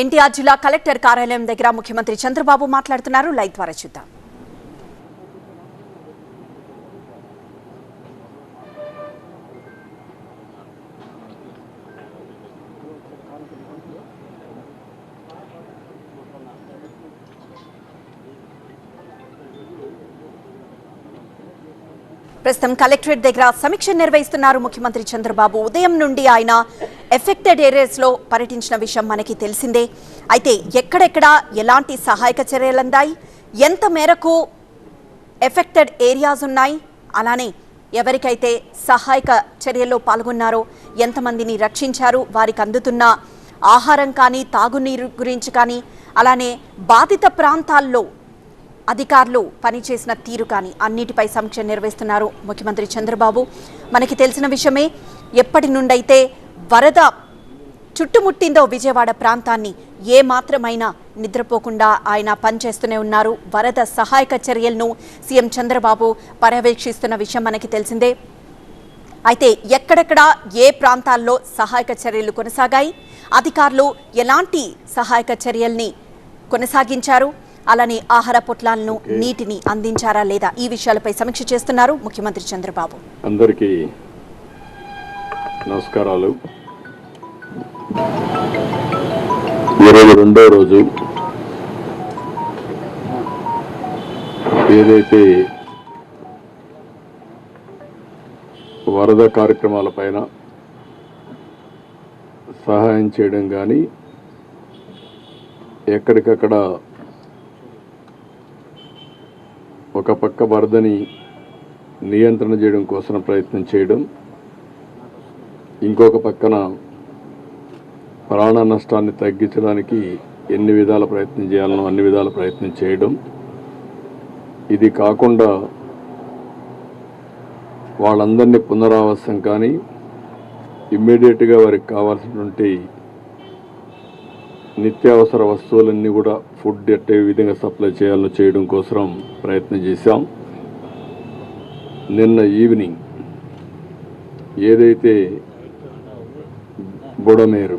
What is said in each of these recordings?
ఎన్టీఆర్ జిల్లా కలెక్టర్ కార్యాలయం దగ్గర ముఖ్యమంత్రి చంద్రబాబు మాట్లాడుతున్నారు. లైవ్ ద్వారా చూద్దాం. ప్రస్తుతం కలెక్టరేట్ దగ్గర సమీక్ష నిర్వహిస్తున్నారు ముఖ్యమంత్రి చంద్రబాబు. ఉదయం నుండి ఆయన ఎఫెక్టెడ్ ఏరియాస్లో పర్యటించిన విషయం మనకి తెలిసిందే. అయితే ఎక్కడెక్కడ ఎలాంటి సహాయక చర్యలు అందాయి? ఎంత మేరకు ఎఫెక్టెడ్ ఏరియాస్ ఉన్నాయి? అలానే ఎవరికైతే సహాయక చర్యల్లో పాల్గొన్నారో ఎంతమందిని రక్షించారు? వారికి అందుతున్న ఆహారం కానీ తాగునీరు గురించి కానీ అలానే బాధిత ప్రాంతాల్లో అధికారులు పనిచేసిన తీరు కానీ అన్నిటిపై సమీక్ష నిర్వహిస్తున్నారు ముఖ్యమంత్రి చంద్రబాబు. మనకి తెలిసిన విషయమే ఎప్పటి నుండైతే వరద చుట్టుముట్టిందో విజయవాడ ప్రాంతాన్ని ఏ మాత్రమైనా నిద్రపోకుండా ఆయన పనిచేస్తూనే ఉన్నారు. వరద సహాయక చర్యలను సీఎం చంద్రబాబు పర్యవేక్షిస్తున్న విషయం మనకి తెలిసిందే. అయితే ఎక్కడెక్కడ ఏ ప్రాంతాల్లో సహాయక చర్యలు కొనసాగాయి? అధికారులు ఎలాంటి సహాయక చర్యల్ని కొనసాగించారు? అలానే ఆహార పొట్లాలను నీటిని అందించారా లేదా ఈ విషయాలపై సమీక్ష చేస్తున్నారు ముఖ్యమంత్రి చంద్రబాబు. అందరికీ నమస్కారాలు. ఈరోజు రెండో రోజు. ఏదైతే వరద కార్యక్రమాల పైన సహాయం చేయడం కానీ ఎక్కడికక్కడ ఒక పక్క వరదని నియంత్రణ చేయడం కోసం ప్రయత్నం చేయడం ఇంకొక పక్కన ప్రాణ నష్టాన్ని తగ్గించడానికి ఎన్ని విధాల ప్రయత్నం చేయాలనో అన్ని విధాల ప్రయత్నం చేయడం. ఇది కాకుండా వాళ్ళందరినీ పునరావాసం కానీ ఇమ్మీడియట్గా వారికి కావాల్సినటువంటి నిత్యావసర వస్తువులన్నీ కూడా ఫుడ్ ఎట్టే విధంగా సప్లై చేయాలో చేయడం కోసం ప్రయత్నం చేశాం. నిన్న ఈవినింగ్ ఏదైతే బుడమేరు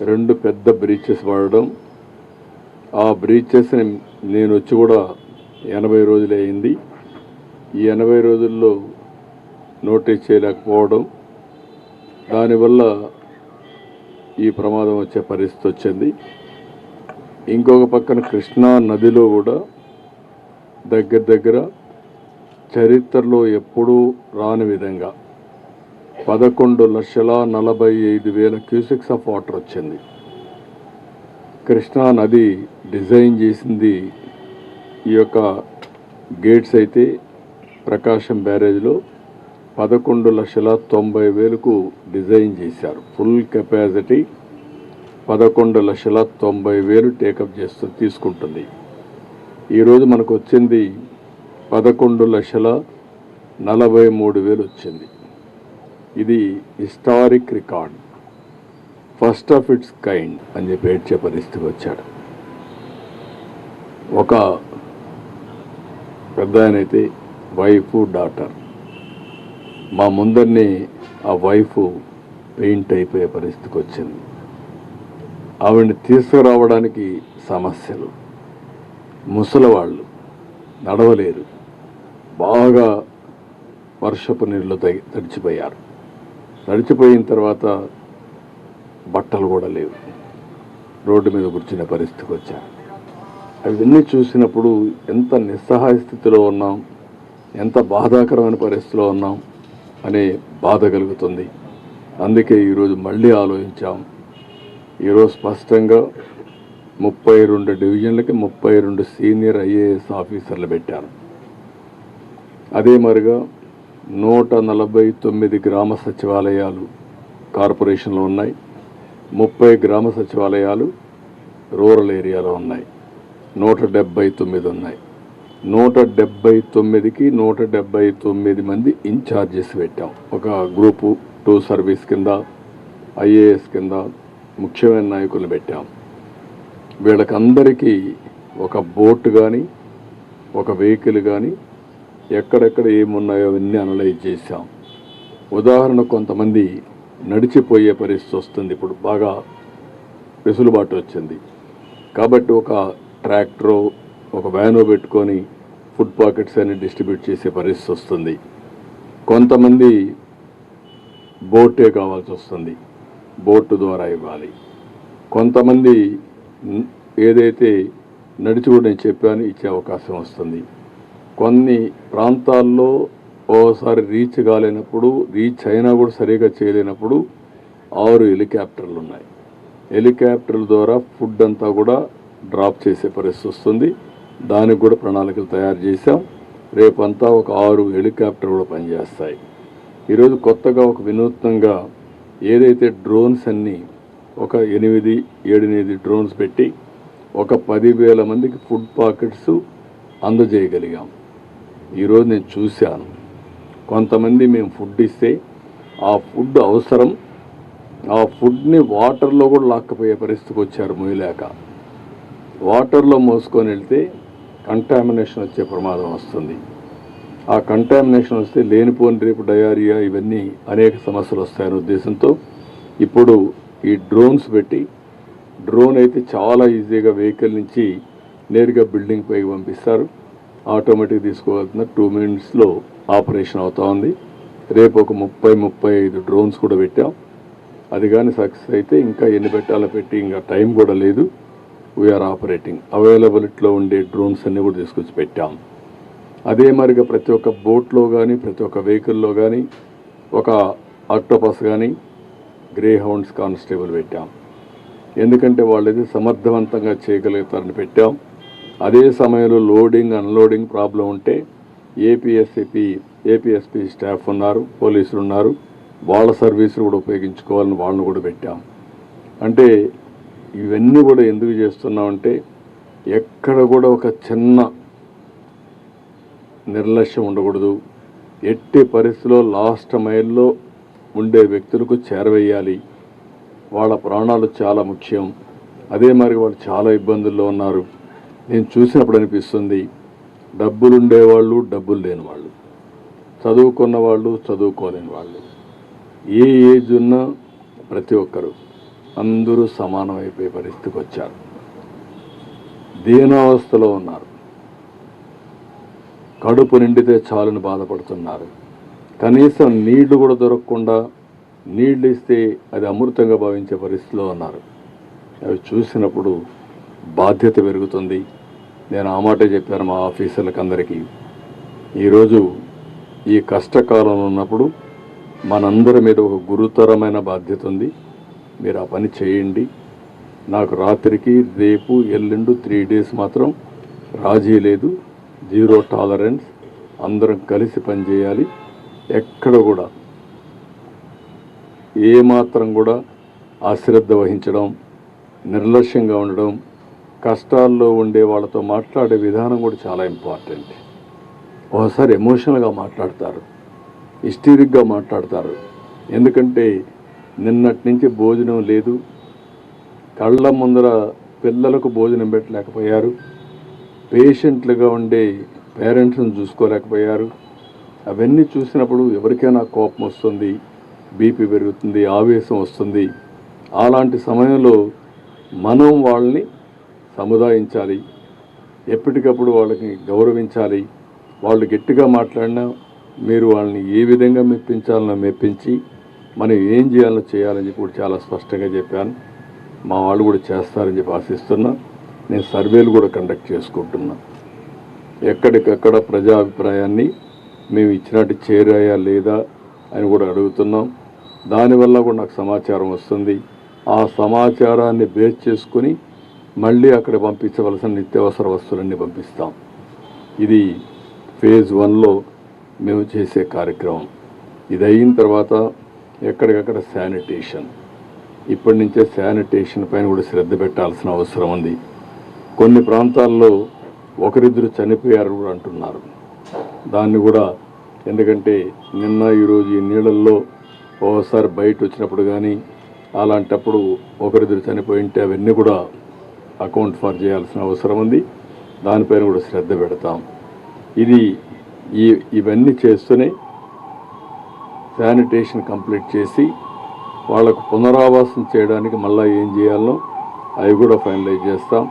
రెండు పెద్ద బ్రీచెస్ వాడడం. ఆ బ్రీచెస్ని నేను వచ్చి కూడా ఎనభై రోజులు అయింది. ఈ ఎనభై రోజుల్లో నోటీస్ చేయలేకపోవడం దానివల్ల ఈ ప్రమాదం వచ్చే పరిస్థితి వచ్చింది. ఇంకొక పక్కన కృష్ణా నదిలో కూడా దగ్గర దగ్గర చరిత్రలో ఎప్పుడూ రాని విధంగా పదకొండు లక్షల నలభై ఐదు వేల క్యూసెక్స్ ఆఫ్ వాటర్ వచ్చింది. కృష్ణా నది డిజైన్ చేసింది ఈ యొక్క గేట్స్ అయితే ప్రకాశం బ్యారేజ్లో పదకొండు లక్షల తొంభై వేలకు డిజైన్ చేశారు. ఫుల్ కెపాసిటీ పదకొండు లక్షల తొంభై వేలు టేకప్ చేస్తూ తీసుకుంటుంది. ఈరోజు మనకు వచ్చింది పదకొండు లక్షల నలభై మూడు వేలు వచ్చింది. ఇది historic record. First of its kind అని చెప్పి ఏడ్చే పరిస్థితికి వచ్చాడు. ఒక పెద్ద ఆయనైతే వైఫ్ డాటర్. మా ముందరిని ఆ వైఫ్ పెయింట్ అయిపోయే పరిస్థితికి వచ్చింది. ఆవిడని తీసుకురావడానికి సమస్యలు. ముసలివాళ్ళు నడవలేరు. బాగా వర్షపు నీళ్ళు తగి తడిచిపోయారు. తడిచిపోయిన తర్వాత బట్టలు కూడా లేవు. రోడ్డు మీద కూర్చునే పరిస్థితికి వచ్చా. అవన్నీ చూసినప్పుడు ఎంత నిస్సహాయ స్థితిలో ఉన్నాం ఎంత బాధాకరమైన పరిస్థితిలో ఉన్నాం అనే బాధ కలుగుతుంది. అందుకే ఈరోజు మళ్ళీ ఆలోచించాం. ఈరోజు స్పష్టంగా ముప్పై రెండు డివిజన్లకి ముప్పై రెండు సీనియర్ ఐఏఎస్ ఆఫీసర్లు పెట్టారు. అదే మరిగా నూట నలభై తొమ్మిది గ్రామ సచివాలయాలు కార్పొరేషన్లో ఉన్నాయి. ముప్పై గ్రామ సచివాలయాలు రూరల్ ఏరియాలో ఉన్నాయి. నూట డెబ్బై తొమ్మిది ఉన్నాయి. నూట డెబ్బై తొమ్మిదికి నూట డెబ్బై తొమ్మిది మంది ఇన్ఛార్జెస్ పెట్టాం. ఒక గ్రూపు టూ సర్వీస్ కింద ఐఏఎస్ కింద ముఖ్యమైన నాయకులు పెట్టాం. వీళ్ళకందరికీ ఒక బోట్ కానీ ఒక వెహికల్ కానీ ఎక్కడెక్కడ ఏమున్నాయో అవన్నీ అనలైజ్ చేశాం. ఉదాహరణ కొంతమంది నడిచిపోయే పరిస్థితి వస్తుంది. ఇప్పుడు బాగా వెసులుబాటు వచ్చింది. కాబట్టి ఒక ట్రాక్టరో ఒక వ్యానో పెట్టుకొని ఫుడ్ పాకెట్స్ అన్ని డిస్ట్రిబ్యూట్ చేసే పరిస్థితి వస్తుంది. కొంతమంది బోటే కావాల్సి వస్తుంది. బోటు ద్వారా ఇవ్వాలి. కొంతమంది ఏదైతే నడిచి కూడా నేను చెప్పాను ఇచ్చే అవకాశం వస్తుంది. కొన్ని ప్రాంతాల్లో ఓసారి రీచ్ కాలేనప్పుడు రీచ్ అయినా కూడా సరిగా చేయలేనప్పుడు ఆరు హెలికాప్టర్లు ఉన్నాయి. హెలికాప్టర్ల ద్వారా ఫుడ్ అంతా కూడా డ్రాప్ చేసే పరిస్థితి వస్తుంది. దానికి కూడా ప్రణాళికలు తయారు చేశాం. రేపంతా ఒక ఆరు హెలికాప్టర్ కూడా పనిచేస్తాయి. ఈరోజు కొత్తగా ఒక వినూత్నంగా ఏదైతే డ్రోన్స్ అన్నీ ఒక ఎనిమిది ఏడెనిమిది డ్రోన్స్ పెట్టి ఒక పదివేల మందికి ఫుడ్ పాకెట్స్ అందజేయగలిగాం. ఈరోజు నేను చూశాను. కొంతమంది మేము ఫుడ్ ఇస్తే ఆ ఫుడ్ అవసరం. ఆ ఫుడ్ని వాటర్లో కూడా లాక్కపోయే పరిస్థితికి వచ్చారు మొయ్యలేక వాటర్లో మోసుకొని వెళ్తే కంటామినేషన్ వచ్చే ప్రమాదం వస్తుంది. ఆ కంటామినేషన్ వస్తే లేనిపోని రేపు డయారియా ఇవన్నీ అనేక సమస్యలు వస్తాయనే ఉద్దేశంతో ఇప్పుడు ఈ డ్రోన్స్ పెట్టి డ్రోన్ అయితే చాలా ఈజీగా వెహికల్ నుంచి నేరుగా బిల్డింగ్ పైకి పంపిస్తారు. ఆటోమేటిక్ తీసుకోవాల్సిన టూ మినిట్స్లో ఆపరేషన్ అవుతా ఉంది. రేపు ఒక ముప్పై ముప్పై ఐదు డ్రోన్స్ కూడా పెట్టాం. అది కానీ సక్సెస్ అయితే ఇంకా ఎన్ని పెట్టాలో పెట్టి ఇంకా టైం కూడా లేదు. వీఆర్ ఆపరేటింగ్ అవైలబిలిటీలో ఉండే డ్రోన్స్ అన్నీ కూడా తీసుకొచ్చి పెట్టాం. అదే మరిగా ప్రతి ఒక్క బోట్లో కానీ ప్రతి ఒక్క వెహికల్లో కానీ ఒక ఆక్టోపస్ కానీ గ్రే హౌండ్స్ కానిస్టేబుల్ పెట్టాం. ఎందుకంటే వాళ్ళది సమర్థవంతంగా చేయగలుగుతారని పెట్టాం. అదే సమయంలో లోడింగ్ అన్లోడింగ్ ప్రాబ్లం ఉంటే ఏపీఎస్సిపి ఏపీఎస్పి స్టాఫ్ ఉన్నారు పోలీసులు ఉన్నారు. వాళ్ళ సర్వీసులు కూడా ఉపయోగించుకోవాలని వాళ్ళని కూడా పెట్టాం. అంటే ఇవన్నీ కూడా ఎందుకు చేస్తున్నామంటే ఎక్కడ కూడా ఒక చిన్న నిర్లక్ష్యం ఉండకూడదు. ఎట్టి పరిస్థితిలో లాస్ట్ మైల్లో ఉండే వ్యక్తులకు చేరవేయాలి. వాళ్ళ ప్రాణాలు చాలా ముఖ్యం. అదే మరి వాళ్ళు చాలా ఇబ్బందుల్లో ఉన్నారు. నేను చూసినప్పుడు అనిపిస్తుంది డబ్బులు ఉండేవాళ్ళు డబ్బులు లేని వాళ్ళు చదువుకున్న వాళ్ళు చదువుకోలేని వాళ్ళు ఏ ఏజ్ ఉన్నా ప్రతి ఒక్కరు అందరూ సమానమైపోయే పరిస్థితికి వచ్చారు దీనావస్థలో ఉన్నారు. కడుపు నిండితే చాలని బాధపడుతున్నారు. కనీసం నీళ్ళు కూడా దొరకకుండా నీళ్ళు ఇస్తే అది అమృతంగా భావించే పరిస్థితిలో ఉన్నారు. అవి చూసినప్పుడు బాధ్యత పెరుగుతుంది. నేను ఆ మాటే చెప్పాను మా ఆఫీసర్లకు అందరికీ. ఈరోజు ఈ కష్టకాలంలో ఉన్నప్పుడు మనందరి మీద ఒక గురుతరమైన బాధ్యత ఉంది. మీరు ఆ పని చేయండి. నాకు రాత్రికి రేపు ఎల్లుండు త్రీ డేస్ మాత్రం రాజీ లేదు. Zero tolerance. అందరం కలిసి పనిచేయాలి ఎక్కడ కూడా ఏమాత్రం కూడా అశ్రద్ధ వహించడం నిర్లక్ష్యంగా ఉండడం కష్టాల్లో ఉండే వాళ్ళతో మాట్లాడే విధానం కూడా చాలా ఇంపార్టెంట్. ఒకసారి ఎమోషనల్గా మాట్లాడతారు. హిస్టీరిక్గా మాట్లాడతారు. ఎందుకంటే నిన్నటి నుంచి భోజనం లేదు. కళ్ళ ముందర పిల్లలకు భోజనం పెట్టలేకపోయారు. పేషెంట్లుగా ఉండే పేరెంట్స్ని చూసుకోలేకపోయారు. అవన్నీ చూసినప్పుడు ఎవరికైనా కోపం వస్తుంది బీపీ పెరుగుతుంది ఆవేశం వస్తుంది. అలాంటి సమయంలో మనం వాళ్ళని సముదాయించాలి. ఎప్పటికప్పుడు వాళ్ళకి గౌరవించాలి. వాళ్ళు గట్టిగా మాట్లాడినా మీరు వాళ్ళని ఏ విధంగా మెప్పించాలనో మెప్పించి మనం ఏం చేయాలో చేయాలని చెప్పి కూడా చాలా స్పష్టంగా చెప్పాను. మా వాళ్ళు కూడా చేస్తారని చెప్పి ఆశిస్తున్నా. నేను సర్వేలు కూడా కండక్ట్ చేసుకుంటున్నా. ఎక్కడికక్కడ ప్రజాభిప్రాయాన్ని మేము ఇచ్చినట్టు చేరాయా లేదా అని కూడా అడుగుతున్నాం. దానివల్ల కూడా నాకు సమాచారం వస్తుంది. ఆ సమాచారాన్ని బేస్ చేసుకుని మళ్ళీ అక్కడ పంపించవలసిన నిత్యావసర వస్తువులన్నీ పంపిస్తాం. ఇది ఫేజ్ వన్లో మేము చేసే కార్యక్రమం. ఇది అయిన తర్వాత ఎక్కడికక్కడ శానిటేషన్. ఇప్పటి నుంచే శానిటేషన్ పైన కూడా శ్రద్ధ పెట్టాల్సిన అవసరం ఉంది. కొన్ని ప్రాంతాల్లో ఒకరిద్దరు చనిపోయారు కూడా అంటున్నారు. దాన్ని కూడా ఎందుకంటే నిన్న ఈరోజు ఈ నీళ్ళల్లో ఓసారి బయట వచ్చినప్పుడు కానీ అలాంటప్పుడు ఒకరిద్దరు చనిపోయి ఉంటే అవన్నీ కూడా అకౌంట్ ఫర్ చేయాల్సిన అవసరం ఉంది. దానిపైన కూడా శ్రద్ధ పెడతాం. ఇది ఈ ఇవన్నీ చేస్తూనే శానిటేషన్ కంప్లీట్ చేసి వాళ్ళకు పునరావాసం చేయడానికి మళ్ళీ ఏం చేయాలనో అవి కూడా ఫైనలైజ్ చేస్తాం.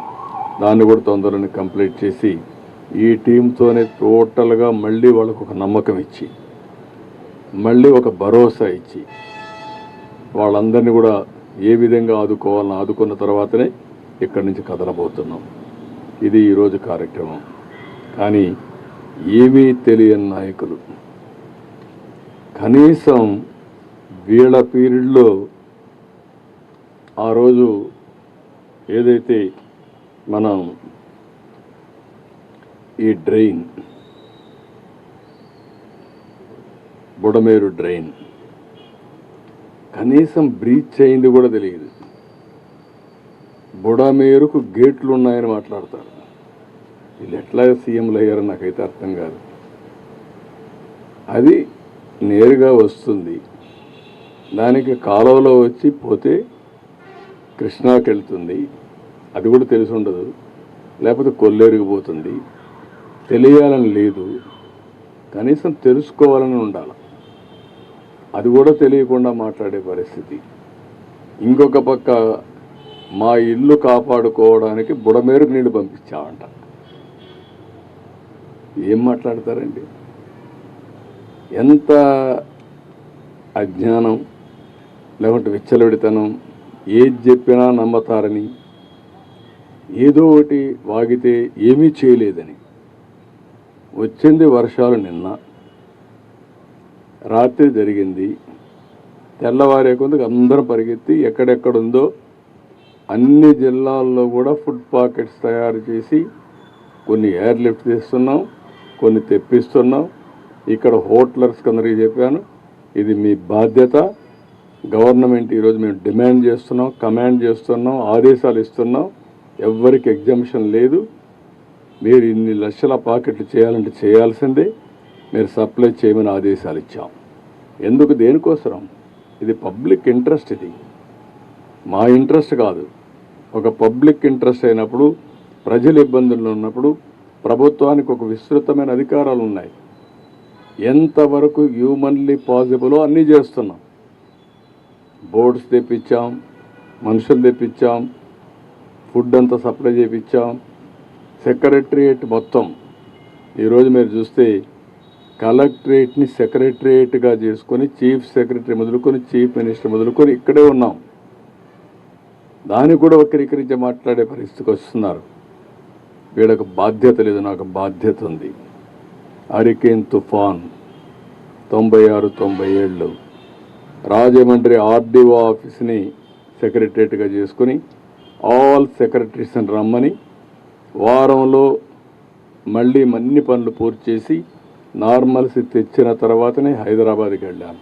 దాన్ని కూడా తొందరని కంప్లీట్ చేసి ఈ టీంతోనే టోటల్గా మళ్ళీ వాళ్ళకు ఒక నమ్మకం ఇచ్చి మళ్ళీ ఒక భరోసా ఇచ్చి వాళ్ళందరినీ కూడా ఏ విధంగా ఆదుకోవాలని ఆదుకున్న తర్వాతనే ఇక్కడి నుంచి కదలబోతున్నాం. ఇది ఈరోజు కార్యక్రమం. కానీ ఏమీ తెలియని నాయకులు. కనీసం వీళ్ళ పీరియడ్లో ఆ రోజు ఏదైతే మనం ఈ డ్రైన్ బుడమేరు డ్రైన్ కనీసం బ్రీచ్ అయింది కూడా తెలియదు. బుడమేరుకు గేట్లు ఉన్నాయని మాట్లాడతారు. వీళ్ళు ఎట్లా సీఎంలు అయ్యారని నాకైతే అర్థం కాదు. అది నేరుగా వస్తుంది. దానికి కాలువలో వచ్చి పోతే కృష్ణాకి వెళ్తుంది అది కూడా తెలిసి ఉండదు. లేకపోతే కొల్లేరిగిపోతుంది తెలియాలని లేదు. కనీసం తెలుసుకోవాలని ఉండాలి. అది కూడా తెలియకుండా మాట్లాడే పరిస్థితి. ఇంకొక పక్క మా ఇల్లు కాపాడుకోవడానికి బుడమేరుకు నీళ్ళు పంపించామంట ఏం మాట్లాడతారండి? ఎంత అజ్ఞానం లేకుంటే విచ్చలవిడితనం ఏది చెప్పినా నమ్మతారని ఏదో ఒకటి వాగితే ఏమీ చేయలేదని. వచ్చింది వర్షాలు నిన్న. రాత్రి జరిగింది. తెల్లవారే కొందుకు అందరం పరిగెత్తి ఎక్కడెక్కడుందో అన్ని జిల్లాల్లో కూడా ఫుడ్ పాకెట్స్ తయారు చేసి కొన్ని ఎయిర్ లిఫ్ట్ తీస్తున్నాం కొన్ని తెప్పిస్తున్నాం. ఇక్కడ హోటలర్స్ అందరికీ చెప్పాను ఇది మీ బాధ్యత. గవర్నమెంట్ ఈరోజు మేము డిమాండ్ చేస్తున్నాం కమాండ్ చేస్తున్నాం ఆదేశాలు ఇస్తున్నాం. ఎవ్వరికి ఎగ్జామిషన్ లేదు. మీరు ఇన్ని లక్షల పాకెట్లు చేయాలంటే చేయాల్సిందే. మీరు సప్లై చేయమని ఆదేశాలు ఇచ్చాం. ఎందుకు దేనికోసరం? ఇది పబ్లిక్ ఇంట్రెస్ట్ ఇది. మా ఇంట్రెస్ట్ కాదు. ఒక పబ్లిక్ ఇంట్రెస్ట్ అయినప్పుడు ప్రజలు ఇబ్బందుల్లో ఉన్నప్పుడు ప్రభుత్వానికి ఒక విస్తృతమైన అధికారాలు ఉన్నాయి. ఎంతవరకు హ్యూమన్లీ పాసిబులో అన్నీ చేస్తున్నాం. బోర్డ్స్ తెప్పించాం మనుషులు తెప్పించాం ఫుడ్ అంతా సప్లై చేయించాం సెక్రటరియేట్ మొత్తం. ఈరోజు మీరు చూస్తే కలెక్టరేట్ని సెక్రటరియేట్గా చేసుకొని చీఫ్ సెక్రటరీ మొదలుకొని చీఫ్ మినిస్టర్ మొదలుకొని ఇక్కడే ఉన్నాం. దాన్ని కూడా వక్రీకరించి మాట్లాడే పరిస్థితికి వస్తున్నారు. వీళ్ళకు బాధ్యత లేదు నాకు బాధ్యత ఉంది. హరికేన్ తుఫాన్ తొంభై ఆరు తొంభై ఏళ్ళు. రాజమండ్రి ఆర్డీఓ ఆఫీస్ని సెక్రటరేట్గా చేసుకుని ఆల్ సెక్రటరీస్ని రమ్మని వారంలో మళ్ళీ అన్ని పనులు పూర్తి చేసి నార్మల్స్ తెచ్చిన తర్వాతనే హైదరాబాద్కి వెళ్ళాను.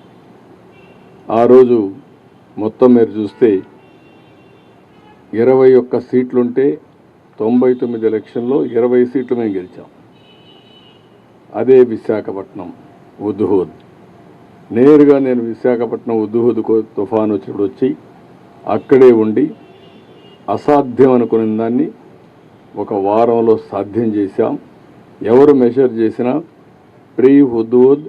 ఆ రోజు మొత్తం మీరు చూస్తే ఇరవై ఒక్క సీట్లుంటే తొంభై తొమ్మిది ఎలక్షన్లో ఇరవై సీట్లు మేము గెలిచాం. అదే విశాఖపట్నం ఉద్హూద్. నేరుగా నేను విశాఖపట్నం ఉద్హూద్ తుఫాన్ వచ్చినప్పుడు వచ్చి అక్కడే ఉండి అసాధ్యం అనుకున్న దాన్ని ఒక వారంలో సాధ్యం చేశాం. ఎవరు మెషర్ చేసినా ప్రీ హుద్హుద్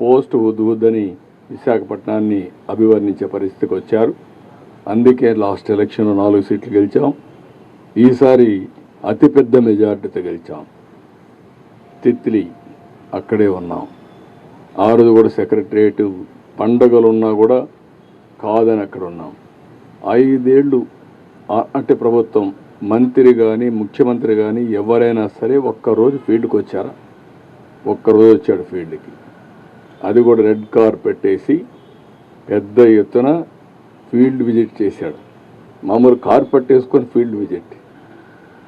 పోస్ట్ హుద్హుద్ అని విశాఖపట్నాన్ని అభివర్ణించే పరిస్థితికి వచ్చారు. అందుకే లాస్ట్ ఎలక్షన్లో నాలుగు సీట్లు గెలిచాం. ఈసారి అతిపెద్ద మెజార్టీతో గెలిచాం. తిత్లీ అక్కడే ఉన్నాం. ఆ రోజు కూడా సెక్రటరియట్ పండగలు ఉన్నా కూడా కాదని అక్కడ ఉన్నాం. ఐదేళ్ళు అంటే ప్రభుత్వం మంత్రి కానీ ముఖ్యమంత్రి కానీ ఎవరైనా సరే ఒక్కరోజు ఫీల్డ్కి వచ్చారా? ఒక్కరోజు వచ్చాడు ఫీల్డ్కి. అది కూడా రెడ్ కార్ పెట్టేసి పెద్ద ఎత్తున ఫీల్డ్ విజిట్ చేశాడు. మామూలు కార్ పట్టేసుకొని ఫీల్డ్ విజిట్.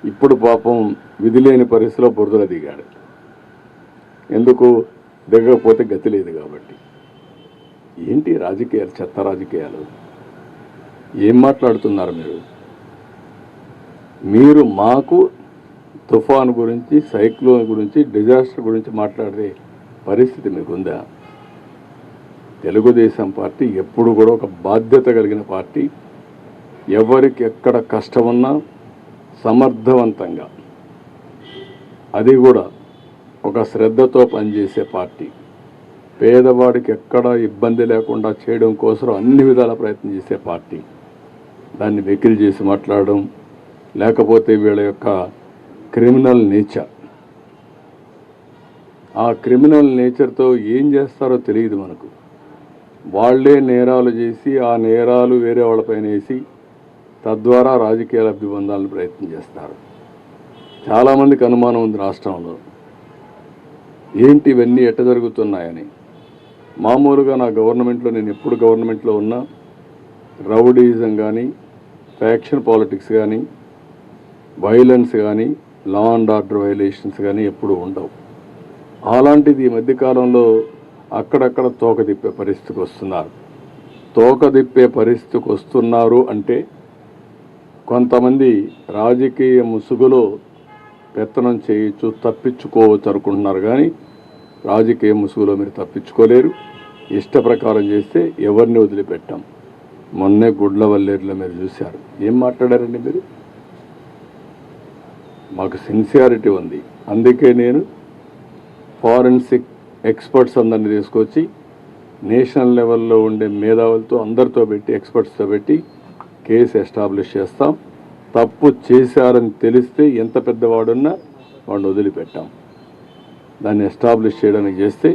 ఇప్పుడు పాపం విధి లేని పరిస్థితిలో బురదలో దిగాడు. ఎందుకు? దిగకపోతే గతి లేదు కాబట్టి. ఏంటి రాజకీయాలు చెత్త రాజకీయాలు? ఏం మాట్లాడుతున్నారు మీరు? మీరు మాకు తుఫాన్ గురించి సైక్లోన్ గురించి డిజాస్టర్ గురించి మాట్లాడే పరిస్థితి మీకుందా? తెలుగుదేశం పార్టీ ఎప్పుడు కూడా ఒక బాధ్యత కలిగిన పార్టీ. ఎవరికి ఎక్కడ కష్టమున్నా సమర్థవంతంగా. అది కూడా ఒక శ్రద్ధతో పనిచేసే పార్టీ. పేదవాడికి ఎక్కడ ఇబ్బంది లేకుండా చేయడం కోసం అన్ని విధాల ప్రయత్నం చేసే పార్టీ. దాన్ని వెకిలి చేసి మాట్లాడడం లేకపోతే వీళ్ళ యొక్క క్రిమినల్ నేచర్. ఆ క్రిమినల్ నేచర్తో ఏం చేస్తారో తెలియదు మనకు. వాళ్ళే నేరాలు చేసి ఆ నేరాలు వేరే వాళ్ళపైన వేసి తద్వారా రాజకీయ లబ్ధి పొందాలని ప్రయత్నం చేస్తారు. చాలామందికి అనుమానం ఉంది రాష్ట్రంలో. ఏంటి ఇవన్నీ ఎట్ట జరుగుతున్నాయని? మామూలుగా నా గవర్నమెంట్లో నేను ఎప్పుడు గవర్నమెంట్లో ఉన్నా రౌడీజం కానీ ఫ్యాక్షన్ పాలిటిక్స్ కానీ వైలెన్స్ కానీ లా అండ్ ఆర్డర్ వైలేషన్స్ కానీ ఎప్పుడు ఉండవు. అలాంటిది ఈ మధ్యకాలంలో అక్కడక్కడ తోక తిప్పే పరిస్థితికి వస్తున్నారు. తోక తిప్పే పరిస్థితికి వస్తున్నారు అంటే కొంతమంది రాజకీయ ముసుగులో పెత్తనం చేయొచ్చు తప్పించుకోవచ్చు అనుకుంటున్నారు కానీ రాజకీయ ముసుగులో మీరు తప్పించుకోలేరు. ఇష్ట ప్రకారం చేస్తే ఎవరిని వదిలిపెట్టాం? మొన్నే గుడ్ల వల్లేరులో మీరు చూశారు. ఏం మాట్లాడారండి మీరు? మాకు సిన్సియారిటీ ఉంది. అందుకే నేను ఫారెన్సిక్ ఎక్స్పర్ట్స్ అందరిని తీసుకొచ్చి నేషనల్ లెవెల్లో ఉండే మేధావులతో అందరితో పెట్టి ఎక్స్పర్ట్స్తో పెట్టి కేసు ఎస్టాబ్లిష్ చేస్తాం. తప్పు చేశారని తెలిస్తే ఎంత పెద్దవాడున్నా వాడిని వదిలిపెట్టాం. దాన్ని ఎస్టాబ్లిష్ చేయడానికి చేస్తే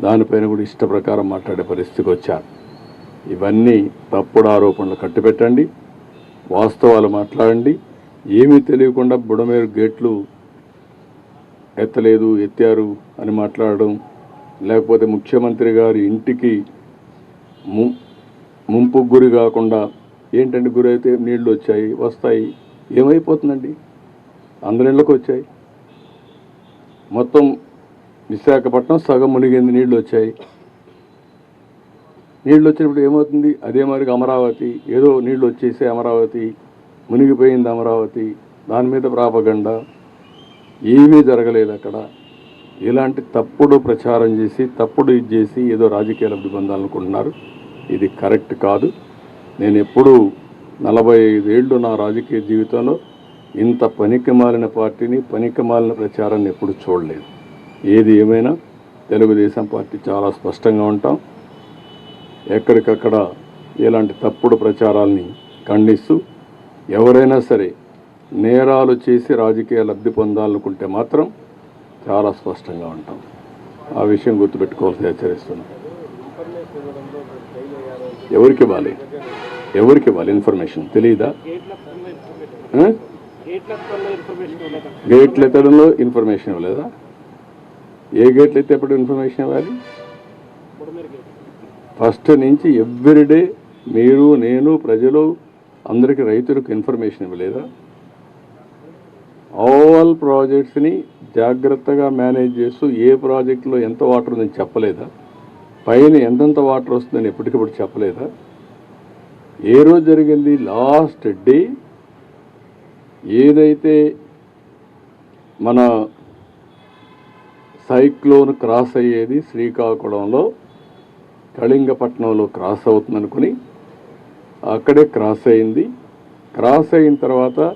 దానిపైన కూడా ఇష్ట ప్రకారం మాట్లాడే పరిస్థితికి వచ్చారు. ఇవన్నీ తప్పుడు ఆరోపణలు కట్టిపెట్టండి వాస్తవాలు మాట్లాడండి. ఏమీ తెలియకుండా బుడమేరు గేట్లు ఎత్తలేదు ఎత్తారు అని మాట్లాడడం లేకపోతే ముఖ్యమంత్రి గారి ఇంటికి ము ముంపు గురి కాకుండా ఏంటంటే గురి అయితే నీళ్ళు వచ్చాయి వస్తాయి ఏమైపోతుందండి? అందరి వచ్చాయి. మొత్తం విశాఖపట్నం సగం మునిగింది నీళ్ళు వచ్చాయి. నీళ్ళు వచ్చినప్పుడు ఏమవుతుంది? అదే మరి అమరావతి ఏదో నీళ్ళు వచ్చేసే అమరావతి మునిగిపోయింది అమరావతి దాని మీద ప్రాపగండ. ఏమీ జరగలేదు అక్కడ. ఇలాంటి తప్పుడు ప్రచారం చేసి తప్పుడు ఇది చేసి ఏదో రాజకీయ లబ్ధి పొందాలనుకుంటున్నారు ఇది కరెక్ట్ కాదు. నేను ఎప్పుడూ నలభై ఐదేళ్ళు నా రాజకీయ జీవితంలో ఇంత పనికి మాలిన పార్టీని పనికి మాలిన ప్రచారాన్ని ఎప్పుడు చూడలేదు. ఏది ఏమైనా తెలుగుదేశం పార్టీ చాలా స్పష్టంగా ఉంటాం. ఎక్కడికక్కడ ఇలాంటి తప్పుడు ప్రచారాల్ని ఖండిస్తూ ఎవరైనా సరే నేరాలు చేసి రాజకీయ లబ్ధి పొందాలనుకుంటే మాత్రం చాలా స్పష్టంగా ఉంటాం. ఆ విషయం గుర్తుపెట్టుకోవాల్సి హెచ్చరిస్తున్నాం. ఎవరికి ఇవ్వాలి? ఎవరికి ఇవ్వాలి? ఇన్ఫర్మేషన్ తెలియదా గేట్లు ఎత్తడంలో ఇన్ఫర్మేషన్ ఇవ్వలేదా? ఏ గేట్లు ఎత్తేప్పుడు ఇన్ఫర్మేషన్ ఇవ్వాలి? ఫస్ట్ నుంచి ఎవ్రీడే మీరు నేను ప్రజలు అందరికీ రైతులకు ఇన్ఫర్మేషన్ ఇవ్వలేదా? ఆల్ ప్రాజెక్ట్స్ని జాగ్రత్తగా మేనేజ్ చేస్తూ ఏ ప్రాజెక్టులో ఎంత వాటర్ ఉందని చెప్పలేదా? పైన ఎంతెంత వాటర్ వస్తుందని ఎప్పటికప్పుడు చెప్పలేదా? ఏ రోజు జరిగింది? లాస్ట్ డే ఏదైతే మన సైక్లోన్ క్రాస్ అయ్యేది శ్రీకాకుళంలో కళింగపట్నంలో క్రాస్ అవుతుందనుకుని అక్కడే క్రాస్ అయింది. క్రాస్ అయిన తర్వాత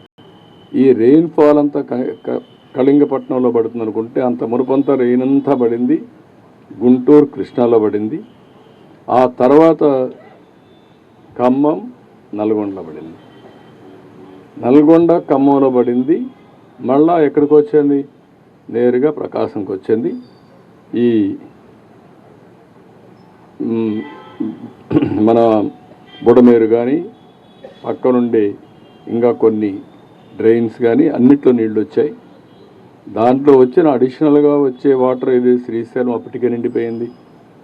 ఈ రెయిన్ఫాల్ అంతా క- క- కళింగపట్నంలో పడుతుంది అనుకుంటే అంత మునుపంతా రెయిన్ అంతా పడింది. గుంటూరు కృష్ణాలో పడింది. ఆ తర్వాత ఖమ్మం నల్గొండలో పడింది. నల్గొండ ఖమ్మంలో పడింది. మళ్ళా ఎక్కడికి వచ్చింది? నేరుగా ప్రకాశంకి వచ్చింది. ఈ మన బుడమేరు కానీ పక్క నుండి ఇంకా కొన్ని డ్రైన్స్ కానీ అన్నిట్లో నీళ్ళు వచ్చాయి దాంట్లో వచ్చిన అడిషనల్గా వచ్చే వాటర్ ఇది శ్రీశైలం అప్పటికే నిండిపోయింది.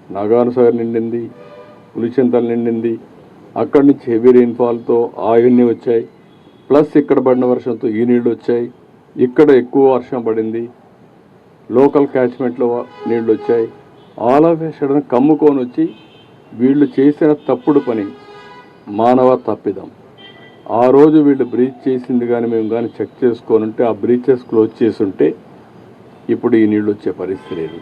నాగానుసాగర్ నిండింది. పులిచింతలు నిండింది. అక్కడి నుంచి హెవీ రెయిన్ఫాల్తో ఆయన్ని వచ్చాయి. ప్లస్ ఇక్కడ పడిన వర్షంతో ఈ నీళ్ళు వచ్చాయి ఇక్కడ ఎక్కువ వర్షం పడింది. లోకల్ క్యాచ్మెంట్లో నీళ్ళు వచ్చాయి ఆల్ ఆఫ్ సడన్ కమ్ముకొని వచ్చి వీళ్ళు చేసిన తప్పుడు పని మానవ తప్పిదం. ఆ రోజు వీళ్ళు బ్రీచ్ చేసింది కానీ మేము కానీ చెక్ చేసుకొని ఉంటే ఆ బ్రీచెస్ క్లోజ్ చేసి ఉంటే ఇప్పుడు ఈ నీళ్ళు వచ్చే పరిస్థితి లేదు.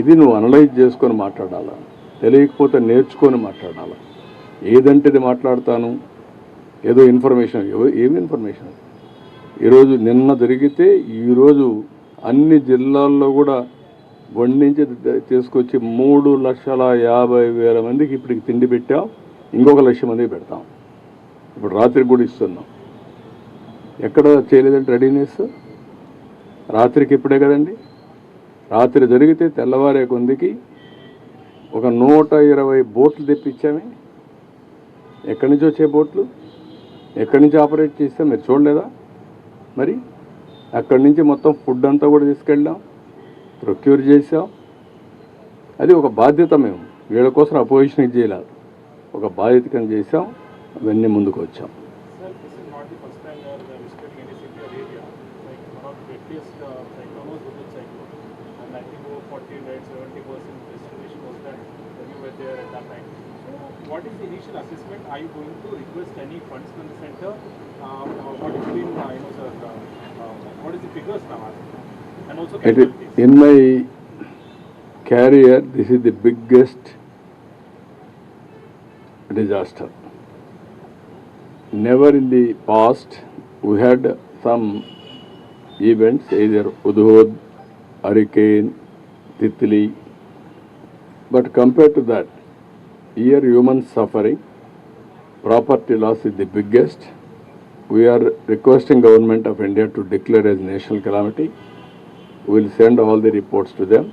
ఇది నువ్వు అనలైజ్ చేసుకొని మాట్లాడాలా? తెలియకపోతే నేర్చుకొని మాట్లాడాలా? ఏదంటే ఇది మాట్లాడతాను? ఏదో ఇన్ఫర్మేషన్ ఏమి ఏం ఇన్ఫర్మేషన్? ఈరోజు నిన్న జరిగితే ఈరోజు అన్ని జిల్లాల్లో కూడా వండించి తీసుకొచ్చి మూడు లక్షల యాభై వేల మందికి ఇప్పటికి తిండి పెట్టాం ఇంకొక లక్ష మందికి పెడతాం. ఇప్పుడు రాత్రికి కూడా ఇస్తున్నాం. ఎక్కడ చేయలేదంటే రెడీనెస్ రాత్రికి ఇప్పుడే కదండి. రాత్రి జరిగితే తెల్లవారే కొందికి ఒక నూట ఇరవై బోట్లు తెప్పించామే. ఎక్కడి నుంచి వచ్చే బోట్లు? ఎక్కడి నుంచి ఆపరేట్ చేస్తే మీరు చూడలేదా? మరి అక్కడి నుంచి మొత్తం ఫుడ్ అంతా కూడా తీసుకెళ్ళాం. ప్రొక్యూర్ చేసాం అది ఒక బాధ్యత మేము. వీళ్ళ కోసం అపోజిషన్ ఇది చేయలేదు ఒక బాధ్యతకం చేసాం అవన్నీ ముందుకు వచ్చాం Sir, this is not the first time you are uh, visiting any city or area. Like one of the wetliest uh, cyclone was Hudud cyclone. And I think over 40, right, 70 percent distribution was done when you were there at that time. So what is the initial assessment? Are you going to request any funds from the center? Uh, uh, what has been, uh, you know, sir, uh, uh, what is the figures now? And also It is, in my career, this is the biggest disaster. Never in the past we had some events, either Udhod, hurricane, Titli, but compared to that, here human suffering, property loss is the biggest. We are requesting government of India to declare as national calamity. We will send all the reports to them.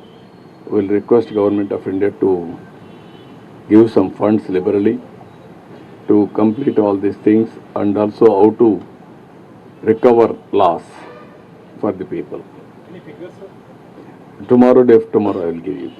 We will request government of India to give some funds liberally to complete all these things and also how to recover loss for the people. Any figures, sir? Tomorrow, day tomorrow, I will give you.